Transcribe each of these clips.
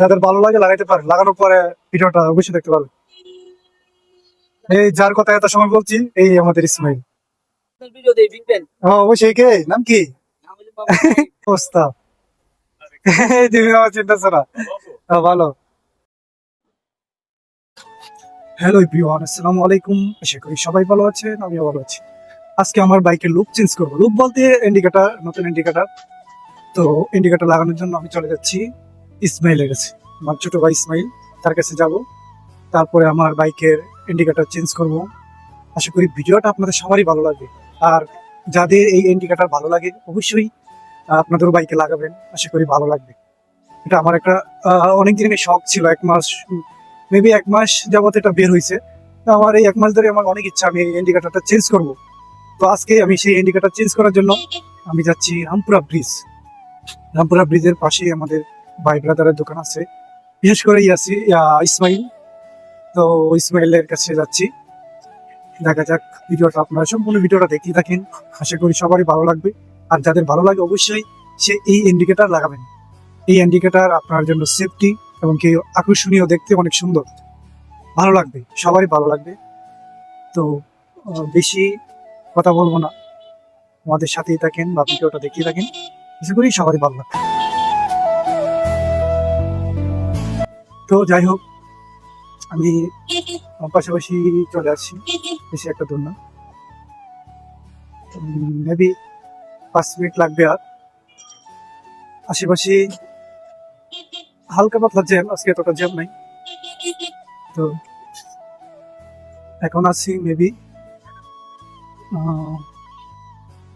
যাদের ভালো লাগে লাগাইতে পারে লাগানোর পরে ভিডিওটা অবশ্যই দেখতে পারবে। এই যার কথা এত সময় বলছি এই আমাদের ইসমাইল। ভিডিও দেই বিগবেন ও অবশ্যই কে? নাম কি? অবস্থা চিন্তা ছাড়া হ্যাঁ, ভালো। হ্যালো এভরিওয়ান আসসালামু আলাইকুম। আশা করি সবাই ভালো আছেন আমিও ভালো আছি। আজকে আমার বাইকের লুক চেঞ্জ করব। লুক বলতে ইন্ডিকেটার নতুন ইন্ডিকেটার তো ইন্ডিকেটার লাগানোর জন্য আমি চলে যাচ্ছি। ইসমাইলের কাছে। আমার ছোট ভাই ইসমাইল তার কাছে যাব। তারপরে আমার বাইকের ইন্ডিকেটার চেঞ্জ করব। আশা করি ভিডিওটা আপনাদের সবারই ভালো লাগবে। আর যাদের এই ইন্ডিকেটার ভালো লাগে অবশ্যই আহ, আপনাদের বাইকে লাগাবেন। আশা করি ভালো লাগবে। এটা আমার একটা অনেক দিনের শখ ছিল এক মাস মেবি এক মাস যাবত এটা বের হয়েছে আমার এই এক মাস ধরে আমার অনেক ইচ্ছা আমি এই ইন্ডিকেটারটা চেঞ্জ করব। তো আজকে আমি সেই ইন্ডিকেটার চেঞ্জ করার জন্য আমি যাচ্ছি রামপুরা ব্রিজ রামপুরা ব্রিজের পাশে আমাদের ভাই ব্রাদারের দোকান আছে। বিশেষ করে ইয়াসি ইসমাইল। তো ইসমাইলের কাছে যাচ্ছি। দেখা যাক ভিডিওটা আপনারা সম্পূর্ণ ভিডিওটা দেখতে থাকেন। আশা করি সবারই ভালো লাগবে। আর যাদের ভালো লাগে অবশ্যই সে এই ইন্ডিকেটার লাগাবেন। এই ইন্ডিকেটার আপনার জন্য সেফটি এবং কি আকর্ষণীয় দেখতে অনেক সুন্দর। ভালো লাগবে, সবারই ভালো লাগবে। তো বেশি কথা বলব না। আমাদের সাথেই থাকেন বা ভিডিওটা দেখিয়ে থাকেন। আশা করি সবারই ভালো লাগবে। তো যাই হোক, আমি পাশাপাশি চলে আসছি। বেশি একটা দূর না। মেবি পাঁচ মিনিট লাগবে আর। আশেপাশে হালকা পাতলা জ্যাম আজকে এতটা জ্যাম নাই। তো এখন আছি মেবি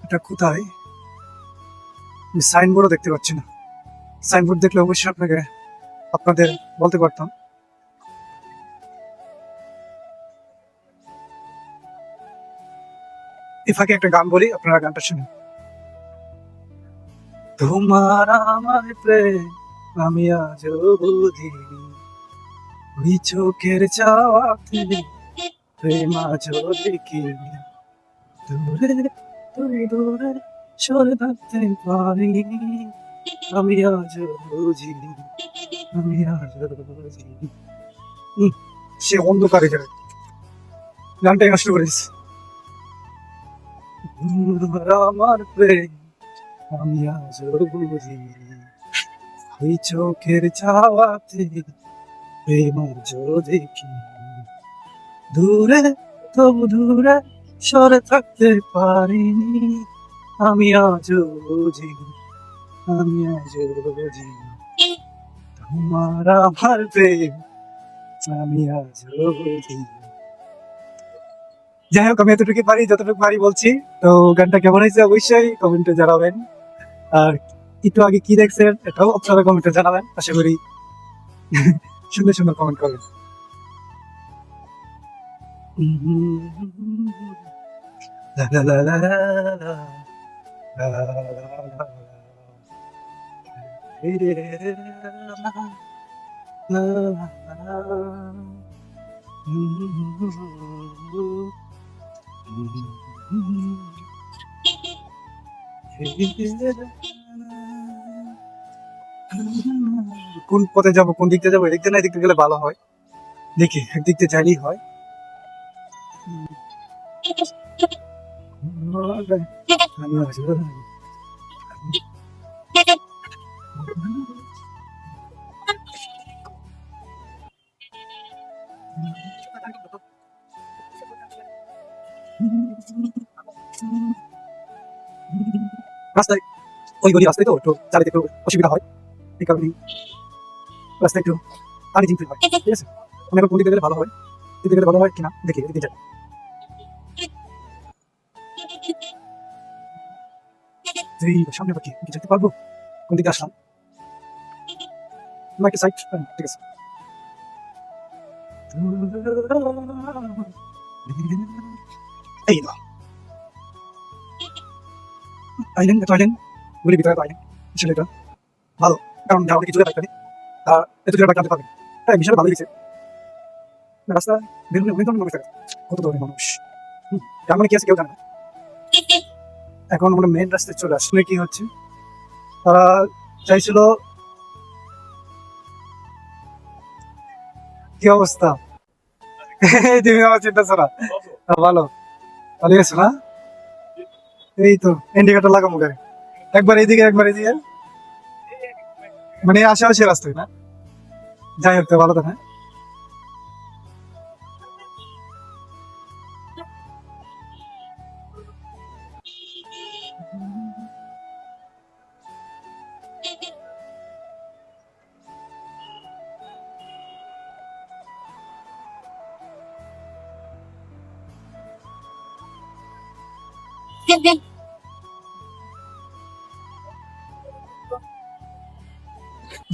এটা কোথায়? সাইনবোর্ডও দেখতে পাচ্ছি না। সাইনবোর্ড দেখলে অবশ্যই আপনাকে আপনাদের বলতে পারতাম। এ ফাঁকে একটা গান বলি, আপনারা গানটা শুনুন। তোমার আমার প্রেম, আমি আজ বুঝিনি। ওই চোখের চাওয়াতে প্রেম আজ দেখিনি। দূরে, তুমি দূরে, সরে থাকতে পারিনি। আমি আজ বুঝিনি। সে অন্ধকারে যাবে গানটাই নষ্ট করেছে আমার প্রেম, আমি আজ বুঝি ওই চোখের চাওয়াতে প্রেম আজ দেখি। দূরে, তবু দূরে সরে থাকতে পারিনি। আমি আজ বুঝি, আমি আজ বুঝি। তোমার আমি আজ যাই হোক আমি এতটুকু পারি যতটুকু পারি বলছি তো গানটা কেমন হয়েছে অবশ্যই কমেন্টে জানাবেন আর একটু আগে কি দেখছেন এটাও আপনারা কমেন্টে জানাবেন আশা করি সুন্দর সুন্দর কমেন্ট করবেন লা লা লা লা লা লা। লা লা লা কোন পথে যাব কোন দিক দিয়ে যাব এদিক দিয়ে না এদিক দিয়ে গেলে ভালো হয়। দেখি একদিক দিয়ে যাইলেই হয়। রাস্তায় ওই গলি রাস্তায় তো একটু একটু অসুবিধা হয়, এই কারণে রাস্তায় একটু হয়, ঠিক আছে? আমি এখন গেলে ভালো হয় গেলে ভালো হয় কিনা দেখি, এদিকে যাই। সামনে বাকি যেতে পারব? কোন দিকে আসলাম? না একটা সাইড ঠিক আছে। আইলেন এটা ভালো কিছু বাইক আর এত জোরে বাইক পারবেন হ্যাঁ বিশাল ভালো লেগেছে না, রাস্তা বের ধরনের কত ধরনের মানুষ মানে কি আছে কেউ জানে এখন আমরা মেন রাস্তায় চলে আসলে কি হচ্ছে তারা চাইছিল কি অবস্থা? তুমি আমার চিন্তা ছাড়া। ভালো। ভালো। গেছো না? এই তো ইন্ডিকেটর লাগাবো গাড়ি। একবার এইদিকে একবার এইদিকে মানে আশেপাশে রাস্তায় না? যাই হোক তো ভালো থাকে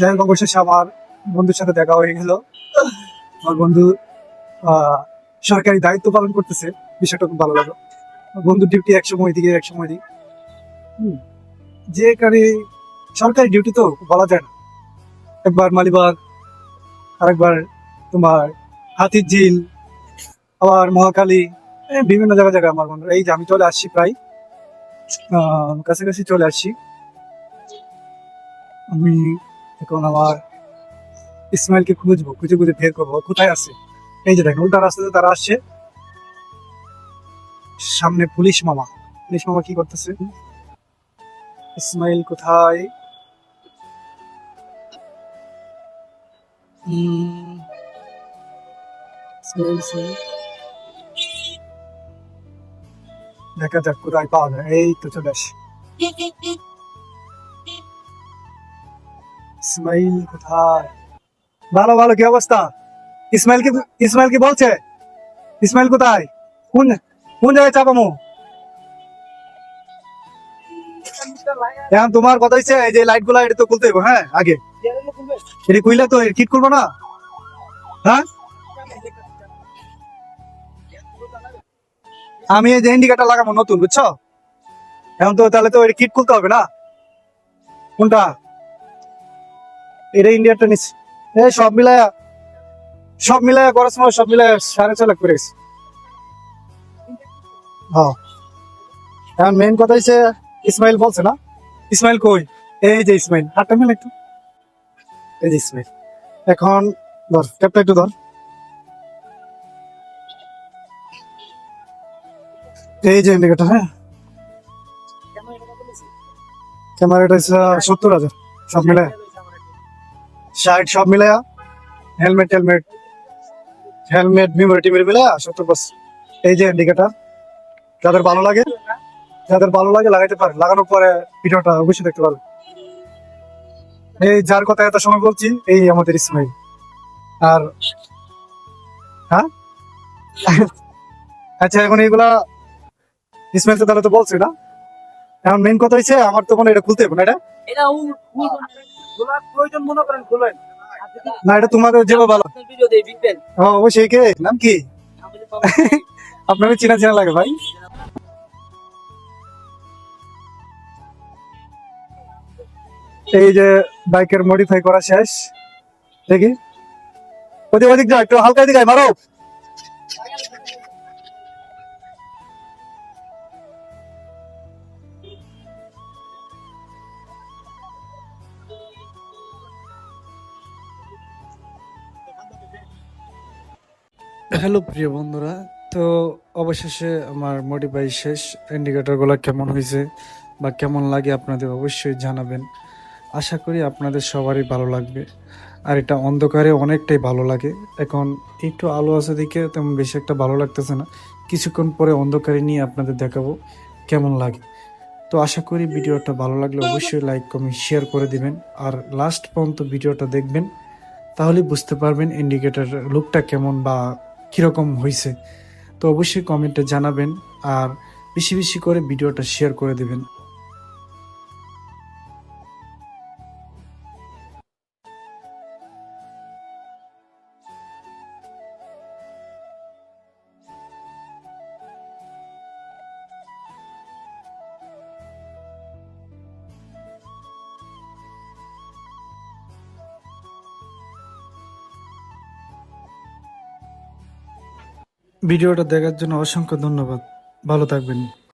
যাই হোক, অবশেষে আমার বন্ধুর সাথে দেখা হয়ে গেল। আমার বন্ধু সরকারি দায়িত্ব পালন করতেছে, বিষয়টা খুব ভালো লাগল। বন্ধুর ডিউটি এক সময় দিকে এক সময় দিক যে কারে সরকারি ডিউটি তো বলা যায় না। একবার মালিবাগ, আরেকবার তোমার হাতির ঝিল, আবার মহাকালী বিভিন্ন জায়গা জায়গায় আমার বন্ধু এই যে আমি চলে আসছি প্রায়। কাছাকাছি চলে আসছি। আমি এখন আমার ইসমাইলকে খুঁজবো খুঁজে খুঁজে বের করব। কোথায় আছে? এই যে দেখেন উল্টা রাস্তাতে তারা আসছে। সামনে পুলিশ মামা। পুলিশ মামা কি করতেছে? ইসমাইল কোথায়? ইসমাইল, দেখা যাক কোথায় পাওয়া যায় এই তো চলে আসে ইসমাইল কোথায় ভালো ভালো কি অবস্থা ইসমাইল কি ইসমাইল কি বলছে ইসমাইল কোথায় কোন কোন জায়গায় চাপামো এখন তোমার কথা হচ্ছে এই যে লাইটগুলা এটা তো খুলতে হ্যাঁ? আগে। এটা খুইলে তো কিট করব না? হ্যাঁ? আমি এই যে ইন্ডিকেটার লাগাবো নতুন, বুঝছ? এখন তো তাহলে তো এটা কিট খুলতে হবে না? কোনটা? এটা ইন্ডিয়াটা নিচ্ছি এ, সব মিলায়া সব মিলায়া করার সময় সব মিলায়া সাড়ে ছ লাখ করে গেছে। হ্যাঁ। এখন মেন কথা হচ্ছে ইসমাইল বলছে না? ইসমাইল কই? এই যে ইসমাইল হাতটা মেলে একটু। এই যে ইসমাইল এখন ধর ট্যাপটা একটু ধর। এই যে ইন্ডিকেটার হ্যাঁ? ক্যামেরাটা সত্তর হাজার, সব মিলায়া। শার্ট সব মিলায়া। হেলমেট হেলমেট হেলমেট মেমোরি টিমের মিলায়া, সত্তর বাস এই যে ইন্ডিকেটার যাদের ভালো লাগে, যাদের ভালো লাগে লাগাইতে পারে, লাগানোর পরে ভিডিওটা অবশ্যই দেখতে পারবে। এই যার কথা এত সময় বলছি, এই আমাদের ইসমাইল আর হ্যাঁ? আচ্ছা এখন এইগুলা তাহলে তো বলছে না। এখন মেন কথা আমার তো কোনো এটা খুলতে হবে না এটা? এটা উল উল প্রয়োজন মনে করেন খোলেন না এটা যেভাবে ভালো। আপনার হ্যাঁ অবশ্যই কে? নাম কি? আপনাকে চেনা চেনা লাগে ভাই। এই যে বাইকের মডিফাই করা শেষ। দেখি। ওদিক ওদিক যা একটু হালকা দিকে মারো। হ্যালো প্রিয় বন্ধুরা, তো অবশেষে আমার মডিফাই শেষ ইন্ডিকেটরগুলো কেমন হয়েছে বা কেমন লাগে আপনাদের অবশ্যই জানাবেন। আশা করি আপনাদের সবারই ভালো লাগবে। আর এটা অন্ধকারে অনেকটাই ভালো লাগে। এখন একটু আলো আছে দিকে, তেমন বেশি একটা ভালো লাগতেছে না। কিছুক্ষণ পরে অন্ধকারে নিয়ে আপনাদের দেখাবো কেমন লাগে। তো আশা করি ভিডিওটা ভালো লাগলে অবশ্যই লাইক কমেন্ট শেয়ার করে দিবেন। আর লাস্ট পর্যন্ত ভিডিওটা দেখবেন, তাহলে বুঝতে পারবেন ইন্ডিকেটর লুকটা কেমন বা কীরকম হয়েছে তো অবশ্যই কমেন্টে জানাবেন আর বেশি বেশি করে ভিডিওটা শেয়ার করে দেবেন। ভিডিওটা দেখার জন্য অসংখ্য ধন্যবাদ। ভালো থাকবেন।